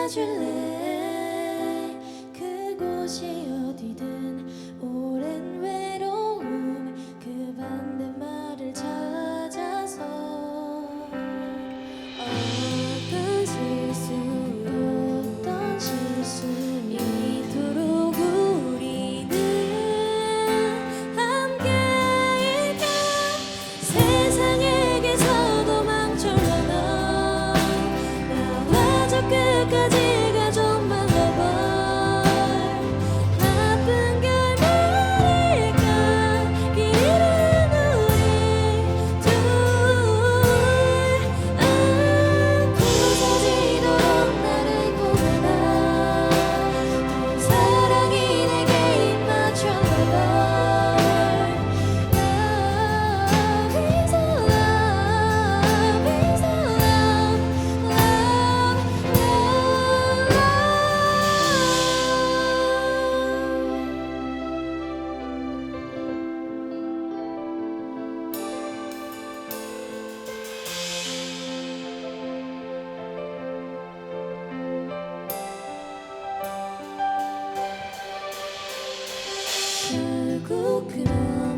찾을래? 그곳이 어디든 오랜 僕ら